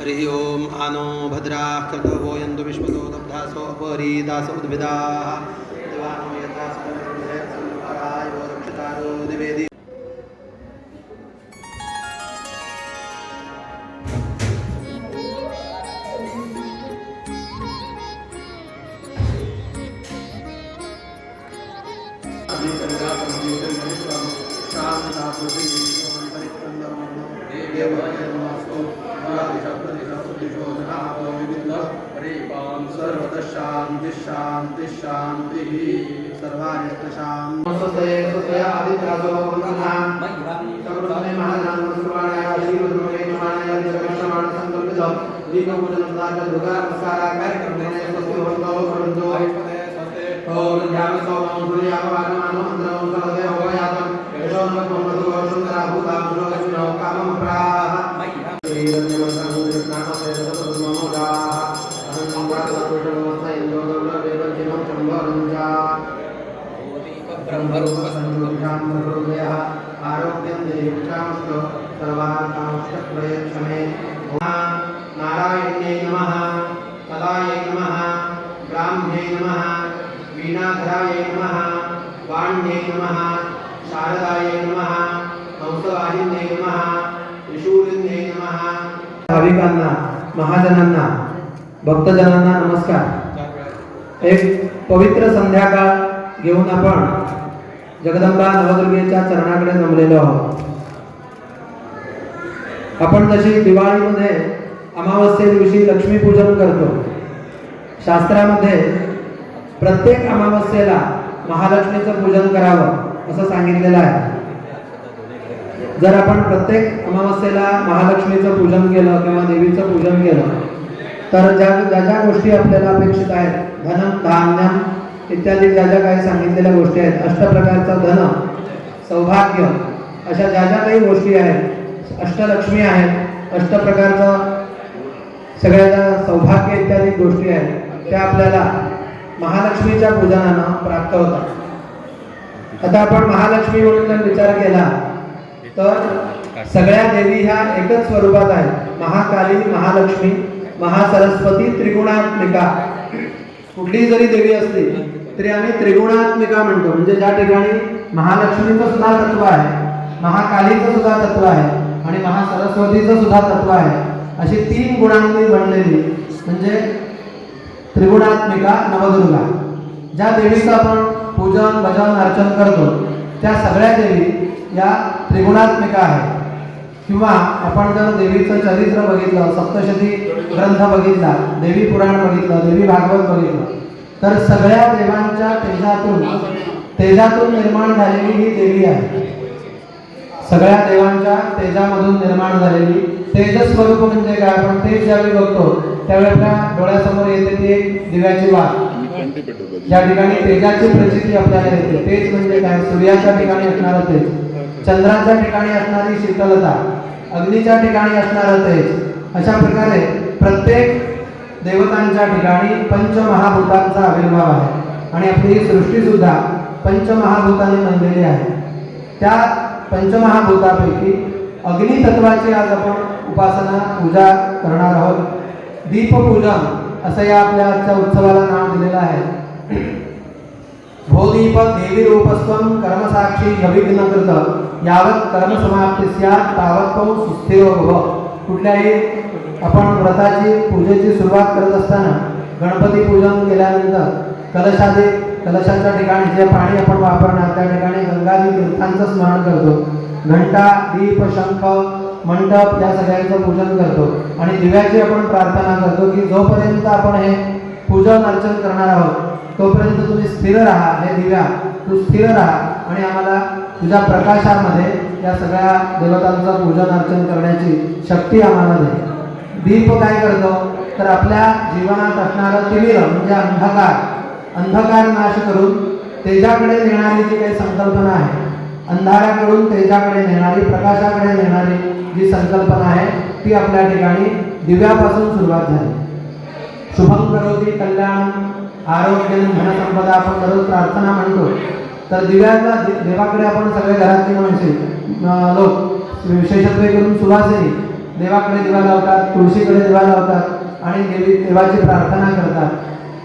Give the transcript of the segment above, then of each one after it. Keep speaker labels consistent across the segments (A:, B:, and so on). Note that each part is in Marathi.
A: हरिः ओम् आनो भद्राः कृतो वो यन्तु विश्वतो दब्धासो अपरीदास उद्भिदाः देवानो यथा समुद्रपराय वो रक्षितारो दिवेदि सर्वतः शान्ति शान्ति शान्तिः सर्वाण्यत्र शान्ति स्वस्तये स्वस्तया आदित्यासो वन्दनः सर्वप्रथमे महादानमस्कुर्वाणाय श्रीरुद्रमेयमाणाय विश्वकर्षमाण संकल्पित दीपपूजनं दान दुर्गा नमस्कारा कार्यक्रमेण स्वस्ति भवन्तो ओम ध्यान सोमं मन्त्रं होयातं कामं प्राह आरोग्यं देवतामस्तु सर्वाकांक्षमे नारायण्यै नमः कलायै नमः ब्राह्म्यै नमः वीणाधरायै नमः वाण्यै नमः शारदायै नमः कंसवाहिन्यै नमः नमः। भाविकांना महाजनांना भक्तजनांना नमस्कार. एक पवित्र संध्याकाळ घेऊन आपण जगदंबा नवदुर्गेच्या चरणाकडे जमलेलो आहोत. आपण जशी दिवाळीमध्ये अमावस्ये दिवशी लक्ष्मीपूजन करतो शास्त्रामध्ये प्रत्येक अमावस्येला महालक्ष्मीचं पूजन करावं असं सांगितलेलं आहे. जर आपण प्रत्येक अमावस्येला महालक्ष्मीचं पूजन केलं किंवा देवीचं पूजन केलं तर ज्या ज्या ज्या गोष्टी आपल्याला अपेक्षित आहेत धनम धान्यम इत्यादी ज्या ज्या काही सांगितलेल्या गोष्टी आहेत अष्टप्रकारचं धन सौभाग्य अशा ज्या ज्या काही गोष्टी आहेत अष्टलक्ष्मी आहेत अष्टप्रकारचं सगळ्या ज्या सौभाग्य इत्यादी गोष्टी आहेत त्या आपल्याला महालक्ष्मीच्या पूजनानं प्राप्त होतात. आता आपण महालक्ष्मी म्हणून जर विचार केला तर सगळ्या देवी ह्या एकच स्वरूपात आहेत महाकाली महालक्ष्मी महासरस्वती त्रिगुणात्मिका. कुठलीही जरी देवी असली तरी आम्ही त्रिगुणात्मिका म्हणतो. म्हणजे ज्या ठिकाणी महालक्ष्मीचं सुद्धा तत्व आहे महाकालीचं सुद्धा तत्व आहे आणि महासरस्वतीचं सुद्धा तत्व आहे अशी तीन गुणांनी बनलेली म्हणजे त्रिगुणात्मिका नवदुर्गा. ज्या देवीचं आपण पूजन भजन अर्चन करतो त्या सगळ्या देवी या त्रिगुणात्मिका आहेत. किंवा आपण जर देवीचं चरित्र बघितलं सप्तशती ग्रंथ बघितला देवी पुराण बघितलं देवी भागवत बघितलं तर सगळ्या देवांच्या तेजातून तेजातून निर्माण झालेली ही देवी आहे. सगळ्या देवांच्या तेजामधून निर्माण झालेली तेजस्वरूप म्हणजे काय? आपण तेज ज्यावेळी बघतो त्यावेळी आपल्या डोळ्यासमोर येते ती एक दिव्याची वाघ ज्या ठिकाणी तेजाची प्रचिती आपल्याला येते तेज म्हणजे काय? सूर्याच्या ठिकाणी असणारं तेज. चंद्राच्या ठिकाणी असणारी शीतलता. अग्नीच्या ठिकाणी असणारं तेज अशा प्रकारे प्रत्येक देवतांच्या ठिकाणी पंचमहाभूतांचा आविर्भाव आहे. आणि आपली ही सृष्टी सुद्धा पंचमहाभूतांनी बनलेली आहे. त्या पंचमहाभूतापैकी अग्नितत्वाची आज आपण उपासना पूजा करणार आहोत. दीपपूजन असं या आपल्या आजच्या उत्सवाला नाव दिलेलं आहे. भोदीप देवी रूपस्वम कर्मसाक्षी अभिघ्न कृत यावत कर्मसमाप्ती स्यात तावत तो सुस्थिर भव। कुठल्याही आपण व्रताची पूजेची सुरुवात करत असताना गणपती पूजन केल्यानंतर कलशाचे कलशाच्या ठिकाणी जे पाणी आपण वापरणार त्या ठिकाणी गंगाजी तीर्थांचं स्मरण करतो. घंटा दीप शंख मंडप या सगळ्यांचं पूजन करतो. आणि दिव्याची आपण प्रार्थना करतो की जोपर्यंत आपण हे पूजन अर्चन करणार आहोत तोपर्यंत तुम्ही स्थिर राहा हे दिव्या. तू स्थिर राहा आणि आम्हाला तुझ्या प्रकाशामध्ये या सगळ्या देवतांचं पूजन अर्चन करण्याची शक्ती आम्हाला दे. दीप काय करतो? तर आपल्या जीवनात असणारं तिमिर म्हणजे अंधकार. अंधकार नाश करून तेजाकडे नेणारी जी काही संकल्पना आहे अंधाराकडून तेजाकडे नेणारी प्रकाशाकडे नेणारी जी संकल्पना आहे ती आपल्या ठिकाणी दिव्यापासून सुरुवात झाली. शुभम करोती कल्याण आरोग्य धनसंपदा आपण दररोज प्रार्थना म्हणतो. तर दिव्याला देवाकडे आपण सगळे घरातले माणसे लोक विशेषत्वे करून सुवासिनी देवाकडे दिवा लावतात तुळशीकडे दिवा लावतात आणि देवी देवाची प्रार्थना करतात.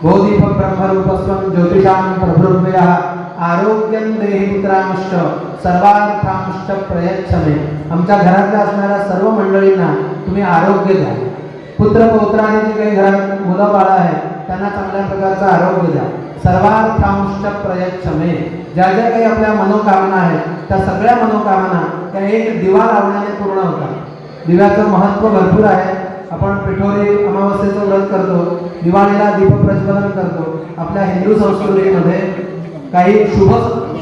A: भोदीप ब्रह्मरूपस्वम ज्योतिषाम प्रभृत्वया आरोग्यम देहि पुत्रांश्च सर्वार्थांश्च आमच्या घरातल्या असणाऱ्या सर्व मंडळींना तुम्ही आरोग्य द्या. पुत्र पौत्राने जे काही घरात मुलं बाळं आहेत त्यांना चांगल्या प्रकारचं आरोग्य द्या. सर्वार्थांश प्रयच्छमे. ज्या ज्या काही आपल्या मनोकामना आहेत त्या सगळ्या मनोकामना त्या एक दिवा लावण्याने पूर्ण होतात. दिव्याचं महत्त्व भरपूर आहे. आपण पिठोरी अमावस्येचं व्रत करतो दिवाळीला दीपप्रज्वलन करतो. आपल्या हिंदू संस्कृतीमध्ये काही शुभ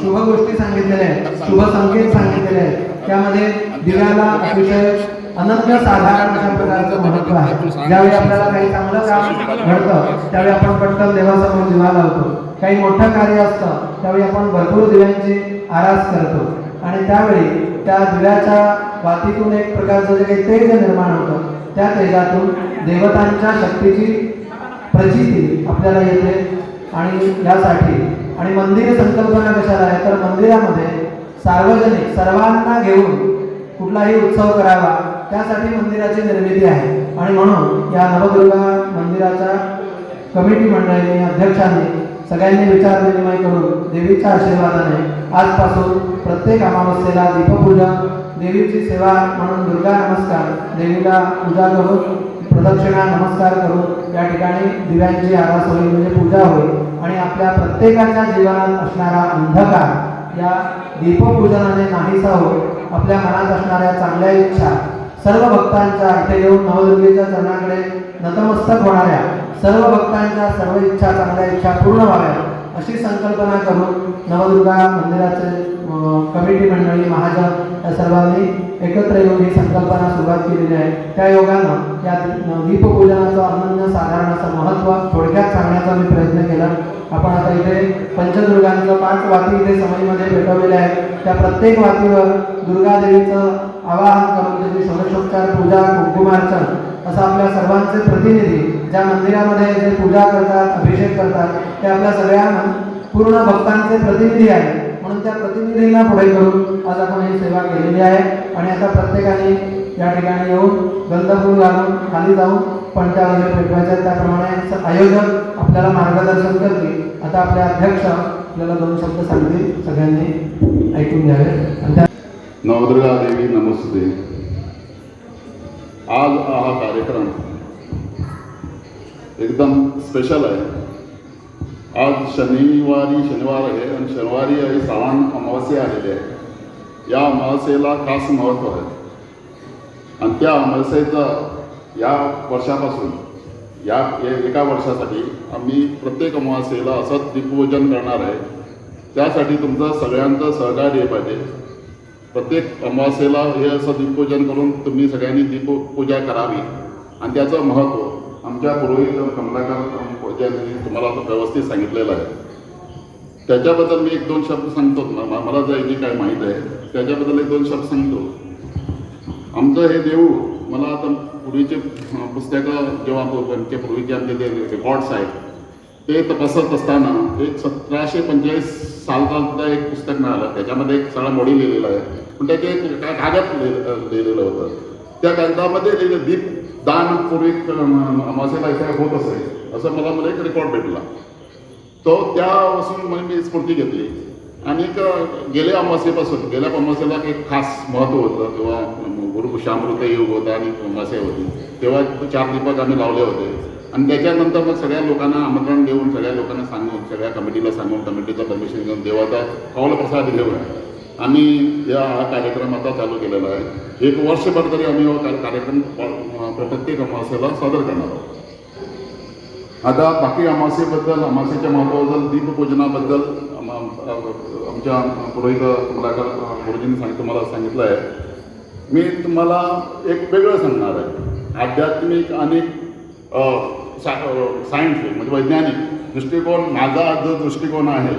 A: शुभ गोष्टी सांगितलेल्या आहेत. शुभ संकेत सांगितलेले आहेत. त्यामध्ये दिव्याला अतिशय अनन्य साधारण अशा प्रकारचं महत्त्व आहे. ज्यावेळी आपल्याला काही चांगलं काम घडतं त्यावेळी आपण पटकन देवासमोर दिवा लावतो. काही मोठं कार्य असतं त्यावेळी आपण भरपूर दिव्यांची आरास करतो. आणि त्यावेळी त्या दिव्याच्या वातीतून एक प्रकारचं जे काही तेज निर्माण होतं त्या तेजातून देवतांच्या शक्तीची प्रचिती आपल्याला येते. आणि यासाठी आणि मंदिर संकल्पना कशाला आहे? तर मंदिरामध्ये सार्वजनिक सर्वांना घेऊन कुठलाही उत्सव करावा त्यासाठी मंदिराची निर्मिती आहे. आणि म्हणून या नवदुर्गा मंदिराच्या कमिटी मंडळीने अध्यक्षांनी सगळ्यांनी विचार विनिमय करून देवीच्या आशीर्वादाने आजपासून प्रत्येक अमावस्येला दीपपूजन देवीची सेवा म्हणून दुर्गा नमस्कार देवीला पूजा करून प्रदक्षिणा नमस्कार करून या ठिकाणी दिव्यांची आरास होईल म्हणजे पूजा होईल आणि आपल्या प्रत्येकाच्या जीवनात असणारा अंधकार या दीपपूजनाने नाहीसा होईल आपल्या मनात असणाऱ्या चांगल्या इच्छा सर्व भक्तांच्या इथे येऊन नवदुर्गेच्या चरणाकडे नतमस्तक होणाऱ्या सर्व भक्तांच्या सर्व इच्छा चांगल्या इच्छा पूर्ण व्हाव्या अशी संकल्पना करून नवदुर्गा मंदिराचे कमिटी मंडळी महाजन या सर्वांनी एकत्र येऊन ही संकल्पना सुरुवात केलेली आहे. त्या योगानं या दीपपूजनाचं अनन्य साधारण असं महत्त्व थोडक्यात सांगण्याचा मी प्रयत्न केला. आपण आता इथे पंचदुर्गांचं पाच वाती इथे समईमध्ये पेटवलेल्या आहेत. त्या प्रत्येक वातीवर दुर्गादेवीचं आवाहन करून त्याची षोडशोपचार पूजा कुंकुमार्चन असं आपल्या सर्वांचे प्रतिनिधी ज्या मंदिरामध्ये जे पूजा करतात अभिषेक करतात ते आपल्या सगळ्या पूर्ण भक्तांचे प्रतिनिधी आहेत. म्हणून त्या प्रतिनिधींना पुढे करून आज आपण ही सेवा केलेली आहे. आणि आता प्रत्येकाने या ठिकाणी येऊन गंधपूर घालून खाली जाऊन पण पेटवायच्या त्याप्रमाणे आयोजक आपल्याला मार्गदर्शन करतील आता आपले अध्यक्ष आपल्याला दोन शब्द सांगतील. सगळ्यांनी ऐकून घ्यावे. आणि
B: नवदुर्गा देवी नमस्ते. आज हा कार्यक्रम एकदम स्पेशल आहे. आज शनिवारी शनिवार आहे आणि शनिवारी आहे श्रावण अमावस्या आलेली आहे. या अमावस्येला खास महत्त्व आहे. आणि त्या अमावस्येचं या वर्षापासून या एका वर्षासाठी आम्ही प्रत्येक अमावस्येला असंच दीपपूजन करणार आहे. त्यासाठी तुमचं सगळ्यांचं सहकार्य पाहिजे. प्रत्येक अमावास्येला हे असं दीपपूजन करून तुम्ही सगळ्यांनी दीपपूजा करावी. आणि त्याचं महत्त्व आमच्या पुरोहित कमलाकर ज्यांनी तुम्हाला व्यवस्थित सांगितलेलं आहे. त्याच्याबद्दल मी एक दोन शब्द सांगतो ना मला जे जे काय माहीत आहे त्याच्याबद्दल एक दोन शब्द सांगतो. आमचं हे देऊळ मला आता पूर्वीचे पुस्तकं जेव्हा आमचे पूर्वीचे आमचे जे रेकॉर्ड्स आहेत ते तपासत असताना एक सतराशे पंचेचाळीस सालचा एक पुस्तक मिळालं. त्याच्यामध्ये एक सगळा मोडी लिहिलेला आहे. पण त्याचे एक कागद लिहिलेलं होतं. त्या कागदामध्ये लिहिलं दीप दान पूर्वी अमावास्येला इथे होत असेल असं मला मला एक रेकॉर्ड भेटला. तो त्यापासून म्हणजे मी स्फूर्ती घेतली. आणि गेल्या अमासेपासून गेल्या अमासेला एक खास महत्त्व होतं. तेव्हा शामृत योग होता आणि अमासे होती. तेव्हा चार दीपक आम्ही लावले होते. आणि त्याच्यानंतर मग सगळ्या लोकांना आमंत्रण देऊन सगळ्या लोकांना सांगून सगळ्या कमिटीला सांगून कमिटीचं परमिशन घेऊन देवाचा कौल प्रसाद घेऊन आम्ही या हा कार्यक्रम आता चालू केलेला आहे. एक वर्षभर तरी आम्ही हा कार्यक्रम प्रत्येक अमावस्येला सादर करणार आहोत. आता बाकी अमावस्येबद्दल अमावस्येच्या महत्वाबद्दल दीपपूजनाबद्दल आमच्या पुरोहित मुलाकार गुरुजींनी सांगितलं तुम्हाला सांगितलं आहे. मी तुम्हाला एक वेगळं सांगणार आहे. आध्यात्मिक आणि सायन्टिफिक म्हणजे वैज्ञानिक दृष्टिकोन माझा जो दृष्टिकोन आहे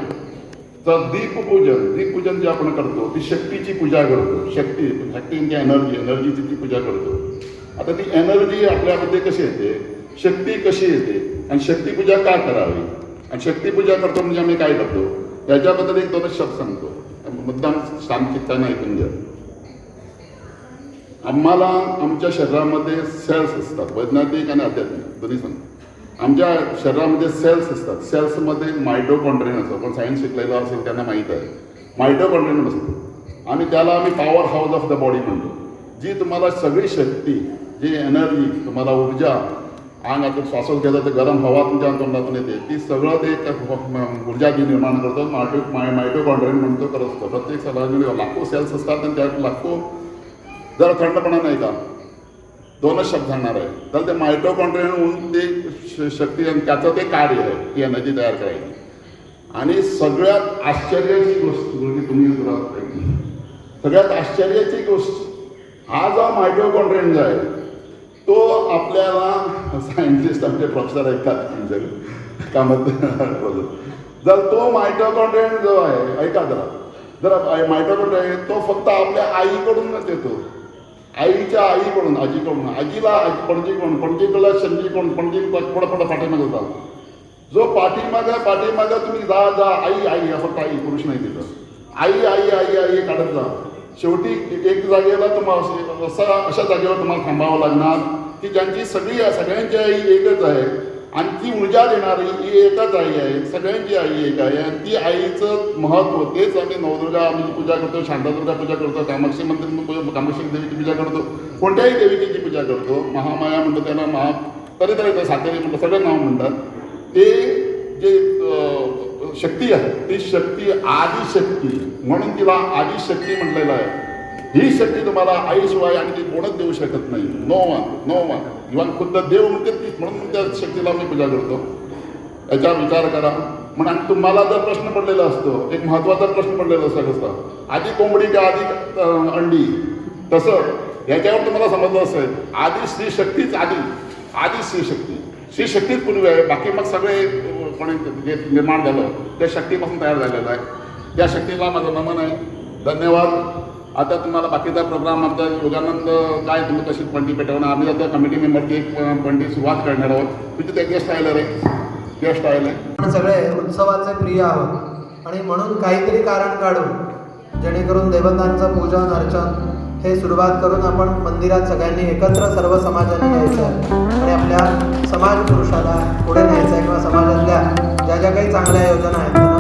B: तर दीपपूजन दीपपूजन जे आपण करतो ती शक्तीची पूजा करतो. शक्ती शक्तींची एनर्जी एनर्जीची ती पूजा करतो. आता ती एनर्जी आपल्यामध्ये कशी येते? शक्ती कशी येते? आणि शक्तीपूजा का करावी? आणि शक्तीपूजा करतो म्हणजे आम्ही काय करतो? याच्याबद्दल एक दोनच शब्द सांगतो. मुद्दाम शांत नाही ऐकून घ्या. आम्हाला आमच्या शरीरामध्ये सेल्स असतात वैज्ञानिक आणि आध्यात्मिक दोन्ही सांगतो. आमच्या शरीरामध्ये सेल्स असतात. सेल्समध्ये मायटोकॉन्ड्रियन असतं पण सायन्स शिकलेलं असेल त्यांना माहीत आहे. मायटोकॉन्ड्रियन असतो आणि त्याला आम्ही power house of the body म्हणतो. जी तुम्हाला सगळी शक्ती जी एनर्जी तुम्हाला ऊर्जा अंग आता श्वासोच घेता तर गरम हवा तुमच्या तोंडातून येते. ती सगळं ते ऊर्जा जी निर्माण करतो मायटो माय मायटोकॉन्ड्रियन म्हणतो करत असतो प्रत्येक सगळ्यांनी लाखो सेल्स असतात आणि त्यात लाखो जरा थंडपणा नाही का? दोनच शब्द सांगणार आहे. तर ते मायटोकॉन्ड्रियन म्हणून ते शक्ती त्याचं ते कार्य आहे ती एनर्जी तयार करायची. आणि सगळ्यात आश्चर्याची गोष्ट म्हणजे तुम्ही सगळ्यात आश्चर्याची गोष्ट हा जो मायटोकॉन्ड्रियन जो आहे तो आपल्याला सायंटिस्ट आमचे प्रोफेसर ऐकतात आमच्याकडे कामात जर तो मायटोकॉन्ड्रियन जो आहे ऐका जरा. जर मायटोकॉन्ड्रियन तो फक्त आपल्या आईकडूनच येतो. आईच्या आई आईकडून आजीकडून आजीला आजी पणजीकडून पणजीकडला कोण पणजी पुढं पुढं पाठीमागे जा जो पाठीमागं पाठीमागं तुम्ही जा जा आई आई हा फक्त आई पुरुष नाही तिथं. आई आई आई आई काढत जा. शेवटी एक जागेला तुम्हाला असा अशा जागेवर तुम्हाला थांबावं लागणार की ज्यांची सगळी सगळ्यांची आई एकच आहे. आणि ती ऊर्जा देणारी ही एकच आई आहे. सगळ्यांची आई एक आहे. आणि ती आईचं महत्त्व तेच आम्ही नवदुर्गा आम्ही पूजा करतो शांतादुर्गा पूजा करतो कामाक्षी मंदिर कामाक्षी देवीची पूजा करतो कोणत्याही देवीची पूजा करतो. महामाया म्हणतो त्यांना महा तरी तरी सातेरी म्हणतात सगळं नाव म्हणतात. ते जे शक्ती आहे ती शक्ती आदिशक्ती म्हणून तिला आदिशक्ती म्हटलेलं आहे. ही शक्ती तुम्हाला आईशिवाय आणि ती कोणच देऊ शकत नाही. No one no one even खुद्द देव म्हणते म्हणून त्या शक्तीला मी पूजा करतो. याचा विचार करा. म्हणून आणि तुम्हाला जर प्रश्न पडलेला असतो एक महत्त्वाचा प्रश्न पडलेला असता कसं आधी कोंबडी का आधी अंडी? तसं याच्यावर तुम्हाला समजलं असेल. आधी स्त्री शक्तीच आधी. आधी स्त्री शक्ती. स्त्री शक्तीच पूर्वी आहे? बाकी मग सगळे कोणी जे निर्माण झालं त्या शक्तीपासून तयार झालेलं आहे. त्या शक्तीला माझं नमन आहे. धन्यवाद. आता तुम्हाला बाकीचा प्रोग्राम आमचा योगानंद काय तुम्ही कशी पंटी पेटवणार? आम्ही आता कमिटी मेंबरची एक पंडित सुरुवात करणार आहोत. तुझे ते गेस्ट आलेलं आहे गेस्ट आलेलं आहे
A: सगळे उत्सवाचे प्रिय आहोत. आणि म्हणून काहीतरी कारण काढून जेणेकरून देवतांचं पूजन अर्चन हे सुरुवात करून आपण मंदिरात सगळ्यांनी एकत्र सर्व समाजाने यायचं आहे. आणि आपल्या समाज पुरुषाला पुढे न्यायचं आहे किंवा समाजातल्या ज्या ज्या काही चांगल्या योजना आहेत